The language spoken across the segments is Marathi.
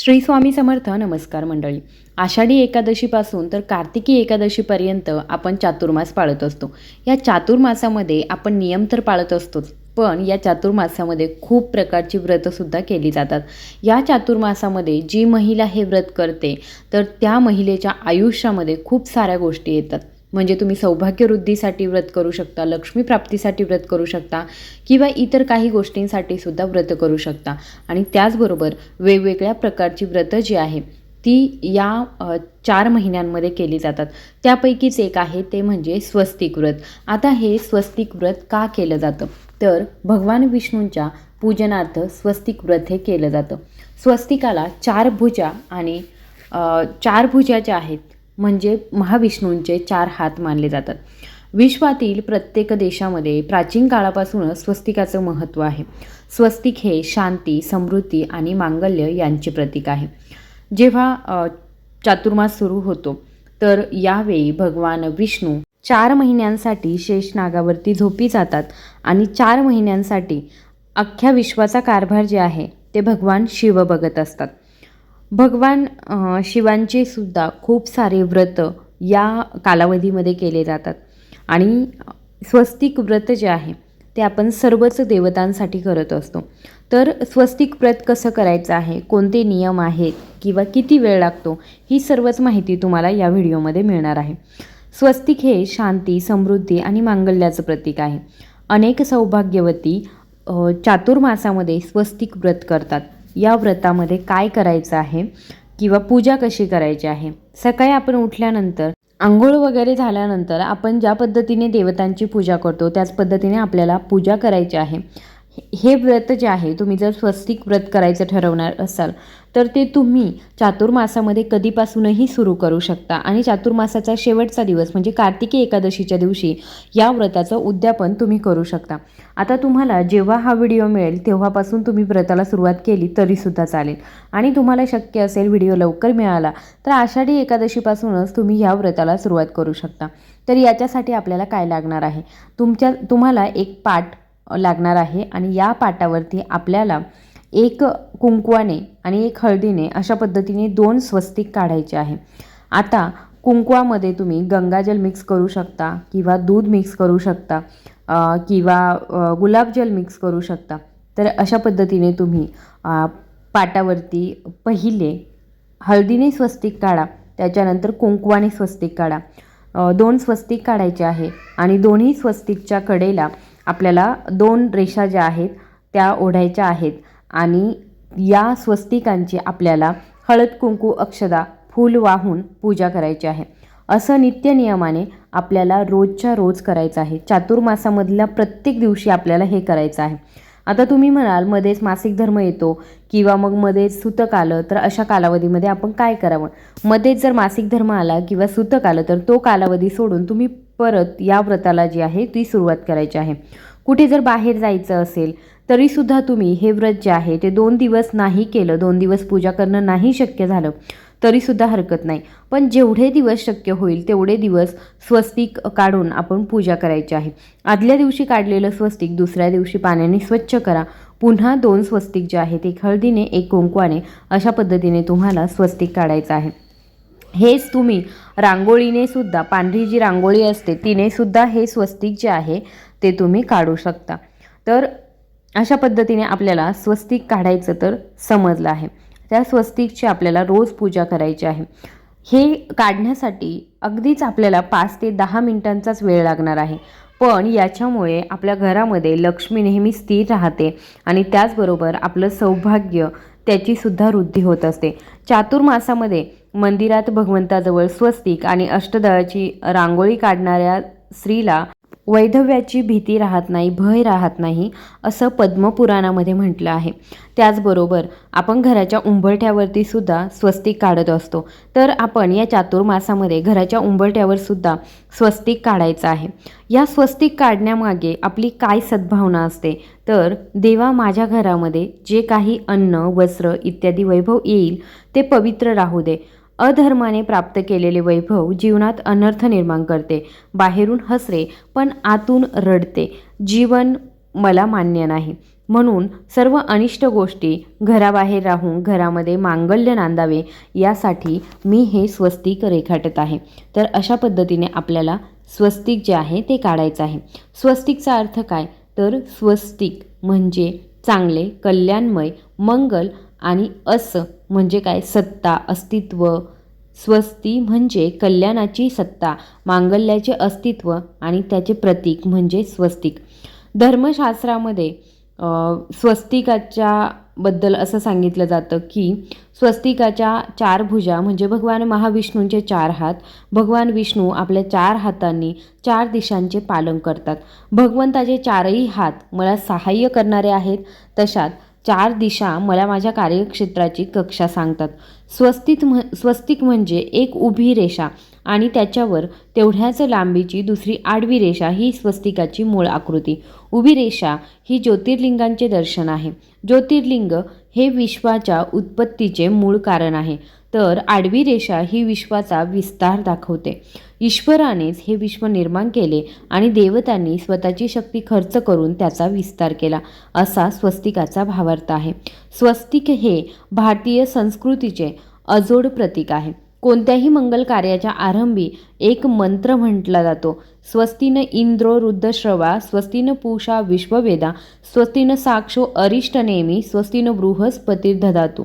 श्री स्वामी समर्थ नमस्कार मंडळी. आषाढी एकादशीपासून तर कार्तिकी एकादशीपर्यंत आपण चातुर्मास पाळत असतो. या चातुर्मासामध्ये आपण नियम तर पाळत असतोच पण या चातुर्मासामध्ये खूप प्रकारची व्रतंसुद्धा केली जातात. या चातुर्मासामध्ये जी महिला हे व्रत करते तर त्या महिलेच्या आयुष्यामध्ये खूप साऱ्या गोष्टी येतात. म्हणजे तुम्ही सौभाग्यवृद्धीसाठी व्रत करू शकता लक्ष्मी प्राप्तीसाठी व्रत करू शकता किंवा इतर काही गोष्टींसाठी सुद्धा व्रत करू शकता. आणि त्याचबरोबर वेगवेगळ्या प्रकारची व्रतं जी आहे ती या चार महिन्यांमध्ये केली जातात. त्यापैकीच एक आहे ते म्हणजे स्वस्तिक व्रत. आता हे स्वस्तिक व्रत का केलं जातं? तर भगवान विष्णूंच्या पूजनार्थ स्वस्तिक व्रत हे केलं जातं. स्वस्तिकाला चार भुजा आणि चार भुजा ज्या आहेत म्हणजे महाविष्णूंचे चार हात मानले जातात. विश्वातील प्रत्येक देशामध्ये प्राचीन काळापासूनच स्वस्तिकाचं महत्त्व आहे. स्वस्तिक हे शांती समृद्धी आणि मांगल्य यांचे प्रतीक आहे. जेव्हा चातुर्मास सुरू होतो तर यावेळी भगवान विष्णू चार महिन्यांसाठी शेषनागावरती झोपी जातात आणि चार महिन्यांसाठी अख्ख्या विश्वाचा कारभार जे आहे ते भगवान शिव बघत असतात. भगवान शिवांचे सुद्धा खूप सारे व्रत या कालावधीमध्ये केले जातात. आणि स्वस्तिक व्रत जे आहे ते आपण सर्वच देवतांसाठी करत असतो. तर स्वस्तिक व्रत कसं करायचं आहे? कोणते नियम आहेत? किंवा किती वेळ लागतो? ही सर्वच माहिती तुम्हाला या व्हिडिओमध्ये मिळणार आहे. स्वस्तिक हे शांती समृद्धी आणि मांगल्याचं प्रतीक आहे. अनेक सौभाग्यवती चातुर्मासामध्ये स्वस्तिक व्रत करतात. या व्रतामध्ये काय करायचं आहे किंवा पूजा कशी करायची आहे? सकाळी आपण उठल्यानंतर आंघोळ वगैरे झाल्यानंतर आपण ज्या पद्धतीने देवतांची पूजा करतो त्याच पद्धतीने आपल्याला पूजा करायची आहे. हे व्रत जे आहे तुम्ही जर स्वस्तिक व्रत करायचं ठरवणार असाल तर ते तुम्ही चातुर्मासामध्ये कधीपासूनही सुरू करू शकता. आणि चातुर्मासाचा शेवटचा दिवस म्हणजे कार्तिकी एकादशीच्या दिवशी या व्रताचं उद्यापन तुम्ही करू शकता. आता तुम्हाला जेव्हा हा व्हिडिओ मिळेल तेव्हापासून तुम्ही व्रताला सुरुवात केली तरीसुद्धा चालेल. आणि तुम्हाला शक्य असेल व्हिडिओ लवकर मिळाला तर आषाढी एकादशीपासूनच तुम्ही ह्या व्रताला सुरुवात करू शकता. तर याच्यासाठी आपल्याला काय लागणार आहे? तुमच्या तुम्हाला एक पाठ लागणार आहे आणि या पाटावरती आपल्याला एक कुंकवाने आणि एक हळदीने अशा पद्धतीने दोन स्वस्तिक काढायचे आहे. आता कुंकवामध्ये तुम्ही गंगाजल मिक्स करू शकता किंवा दूध मिक्स करू शकता किंवा गुलाबजल मिक्स करू शकता. तर अशा पद्धतीने तुम्ही पाटावरती पहिले हळदीने स्वस्तिक काढा त्याच्यानंतर कुंकवाने स्वस्तिक काढा. दोन स्वस्तिक काढायचे आहे आणि दोन्ही स्वस्तिकच्या कडेला आपल्याला दोन रेषा ज्या आहेत त्या ओढायच्या आहेत आणि या स्वस्तिकांची आपल्याला हळद कुंकू अक्षदा फूल वाहून पूजा करायची आहे. असं नित्य नियमाने आपल्याला रोजच्या रोज करायचं आहे. चातुर्मासामधल्या प्रत्येक दिवशी आपल्याला हे करायचं आहे. आता तुम्ही म्हणाल मध्येच मासिक धर्म येतो किंवा मग मध्येच सुतक आलं तर अशा कालावधीमध्ये आपण काय करावं? मध्येच जर मासिक धर्म आला किंवा सुतक आलं तर तो कालावधी सोडून तुम्ही परत या व्रताला जी आहे ती सुरुवात करायची आहे. कुठे जर बाहेर जायचं असेल तरीसुद्धा तुम्ही हे व्रत जे आहे ते दोन दिवस नाही केलं दोन दिवस पूजा करणं नाही शक्य झालं तरीसुद्धा हरकत नाही. पण जेवढे दिवस शक्य होईल तेवढे दिवस स्वस्तिक काढून आपण पूजा करायची आहे. आदल्या दिवशी काढलेलं स्वस्तिक दुसऱ्या दिवशी पाण्याने स्वच्छ करा. पुन्हा दोन स्वस्तिक जे आहेत एक हळदीने एक कुंकवाने अशा पद्धतीने तुम्हाला स्वस्तिक काढायचं आहे. हेच तुम्ही. रांगोळीने सुद्धा पांढरी जी रांगोळी असते तिने सुद्धा हे स्वस्तिक जे आहे ते तुम्ही काढू शकता. तर अशा पद्धतीने आपल्याला स्वस्तिक काढायचं तर समजलं आहे. त्या स्वस्तिकची आपल्याला रोज पूजा करायची आहे. हे काढण्यासाठी अगदीच आपल्याला पाच ते दहा मिनिटांचाच वेळ लागणार आहे. पण याच्यामुळे आपल्या घरामध्ये लक्ष्मी नेहमी स्थिर राहते आणि त्याचबरोबर आपलं सौभाग्य त्याचीसुद्धा वृद्धी होत असते. चातुर्मासामध्ये मंदिरात भगवंताजवळ स्वस्तिक आणि अष्टदळाची रांगोळी काढणाऱ्या स्त्रीला वैधव्याची भीती राहत नाही भय राहत नाही असं पद्मपुराणामध्ये म्हटलं आहे. त्याचबरोबर आपण घराच्या उंबरठ्यावरती सुद्धा स्वस्तिक काढत असतो. तर आपण या चातुर्मासामध्ये घराच्या उंबरठ्यावर सुद्धा स्वस्तिक काढायचं आहे. या स्वस्तिक काढण्यामागे आपली काय सद्भावना असते? तर देवा माझ्या घरामध्ये जे काही अन्न वस्त्र इत्यादी वैभव येईल ते पवित्र राहू दे. अधर्माने प्राप्त केलेले वैभव जीवनात अनर्थ निर्माण करते. बाहेरून हसरे पण आतून रडते. जीवन मला मान्य नाही. म्हणून सर्व अनिष्ट गोष्टी घराबाहेर राहून घरामध्ये मांगल्य नांदावे यासाठी मी हे स्वस्तिक रेखाटत आहे. तर अशा पद्धतीने आपल्याला स्वस्तिक जे आहे ते काढायचं आहे. स्वस्तिकचा अर्थ काय? तर स्वस्तिक म्हणजे चांगले कल्याणमय मंगल आणि अस म्हणजे काय? सत्ता अस्तित्व. स्वस्ती म्हणजे कल्याणाची सत्ता मांगल्याचे अस्तित्व आणि त्याचे प्रतीक म्हणजे स्वस्तिक. धर्मशास्त्रामध्ये स्वस्तिकाच्या बद्दल असं सांगितलं जातं की स्वस्तिकाच्या चार भुजा म्हणजे भगवान महाविष्णूंचे चार हात भगवान विष्णू आपल्या चार हातांनी चार दिशांचे पालन करतात. भगवंताचे चारही हात मला सहाय्य करणारे आहेत तशात चार दिशा मला माझ्या कार्यक्षेत्राची कक्षा सांगतात. स्वस्तिक म्ह स्वस्तिक म्हणजे एक उभी रेषा आणि त्याच्यावर तेवढ्याच लांबीची दुसरी आडवी रेषा ही स्वस्तिकाची मूळ आकृती. उभी रेषा ही ज्योतिर्लिंगांचे दर्शन आहे. ज्योतिर्लिंग हे विश्वाच्या उत्पत्तीचे मूळ कारण आहे. तर आडवी रेषा ही विश्वाचा विस्तार दाखवते. ईश्वरानेच हे विश्व निर्माण केले आणि देवतांनी स्वतःची शक्ती खर्च करून त्याचा विस्तार केला असा स्वस्तिकाचा भावार्थ आहे. स्वस्तिक हे भारतीय संस्कृतीचे अजोड प्रतीक आहे. कोणत्याही मंगल कार्याच्या आरंभी एक मंत्र म्हटला जातो. स्वस्तीनं इंद्रो रुद्रश्रवा स्वस्तीनं पूषा विश्ववेदा स्वस्तीनं साक्षो अरिष्ट नेमी स्वस्तीन बृहस्पतीर्दधातू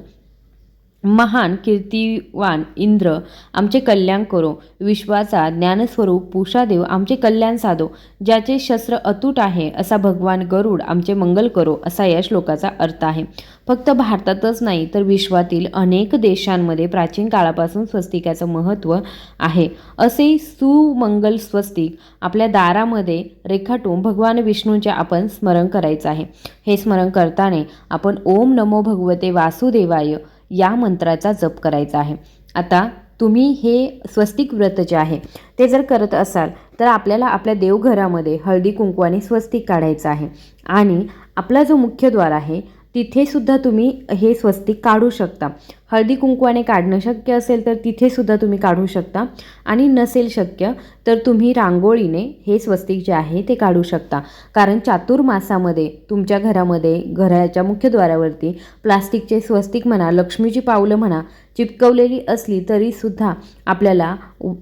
महान कीर्तिवान इंद्र आमचे कल्याण करो. विश्वाचा ज्ञानस्वरूप पूषादेव आमचे कल्याण साधो. ज्याचे शस्त्र अतूट आहे असा भगवान गरुड आमचे मंगल करो असा या श्लोकाचा अर्थ आहे. फक्त भारतातच नाही तर विश्वातील अनेक देशांमध्ये प्राचीन काळापासून स्वस्तिकाचं महत्त्व आहे. असे सुमंगल स्वस्तिक आपल्या दारामध्ये रेखाटून भगवान विष्णूंचे आपण स्मरण करायचं आहे. हे स्मरण करताना आपण ओम नमो भगवते वासुदेवाय. या मंत्राचा जप करायचा आहे. आता तुम्ही हे स्वस्तिक व्रत जे आहे ते जर करत असाल तर आपल्याला आपल्या देवघरामध्ये हळदी कुंकवाने स्वस्तिक काढायचं आहे. आणि आपला जो मुख्य द्वार आहे तिथेसुद्धा तुम्ही हे स्वस्तिक काढू शकता. हळदी कुंकवाने काढणं शक्य असेल तर तिथेसुद्धा तुम्ही काढू शकता. आणि नसेल शक्य तर तुम्ही रांगोळीने हे स्वस्तिक जे आहे ते काढू शकता. कारण चातुर्मासामध्ये तुमच्या घरामध्ये घराच्या मुख्यद्वारावरती प्लास्टिकचे स्वस्तिक म्हणा लक्ष्मीची पावलं म्हणा चिपकवलेली असली तरीसुद्धा आपल्याला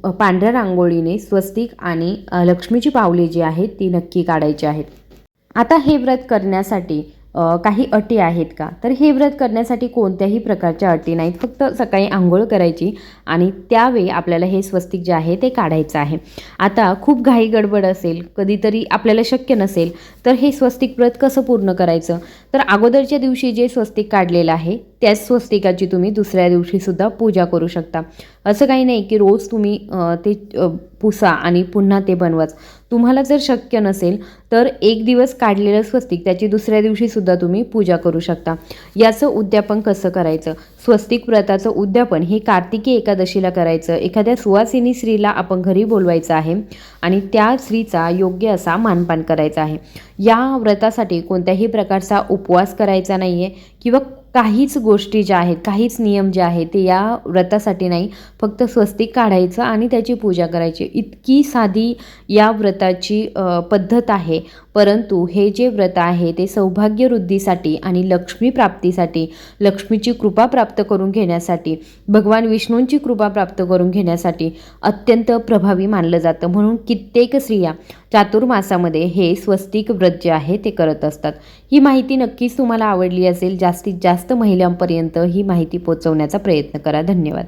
पांढऱ्या रांगोळीने स्वस्तिक आणि लक्ष्मीची पावले जी आहेत ती नक्की काढायची आहेत. आता हे व्रत करण्यासाठी काही अटी आहेत का? तर हे व्रत करण्यासाठी कोणत्याही प्रकारच्या अटी नाहीत. फक्त सकाळी आंघोळ करायची आणि त्यावेळी आपल्याला हे स्वस्तिक जे आहे ते काढायचं आहे. आता खूप घाई गडबड असेल कधीतरी आपल्याला शक्य नसेल तर हे स्वस्तिक व्रत कसं पूर्ण करायचं? तर अगोदरच्या दिवशी जे स्वस्तिक काढलेलं आहे त्याच स्वस्तिकाची तुम्ही दुसऱ्या दिवशीसुद्धा पूजा करू शकता. असं काही नाही की रोज तुम्ही ते पुसा आणि पुन्हा ते बनवाच. तुम्हाला जर शक्य नसेल तर एक दिवस काढलेलं स्वस्तिक त्याची दुसऱ्या दिवशीसुद्धा तुम्ही पूजा करू शकता. याचं उद्यापन कसं करायचं? स्वस्तिक व्रताचं उद्यापन हे कार्तिकी एकादशीला करायचं. एखाद्या सुवासिनी स्त्रीला आपण घरी बोलवायचं आहे आणि त्या स्त्रीचा योग्य असा मानपान करायचा आहे. या व्रतासाठी कोणत्याही प्रकारचा उपवास करायचा नाही आहे किंवा काहीच गोष्टी ज्या आहेत काहीच नियम जे आहेत ते या व्रतासाठी नाही. फक्त स्वस्तिक काढायचं आणि त्याची पूजा करायची. इतकी साधी या व्रताची पद्धत आहे. परंतु हे जे व्रत आहे ते सौभाग्यवृद्धीसाठी आणि लक्ष्मी प्राप्तीसाठी लक्ष्मीची कृपा प्राप्त करून घेण्यासाठी भगवान विष्णूंची कृपा प्राप्त करून घेण्यासाठी अत्यंत प्रभावी मानलं जातं. म्हणून कित्येक स्त्रिया चातुर्मासामध्ये हे स्वस्तिक व्रत जे आहे ते करत असतात. ही माहिती नक्कीच तुम्हाला आवडली असेल. जास्तीत जास्त महिलांपर्यंत ही माहिती पोहोचवण्याचा प्रयत्न करा. धन्यवाद.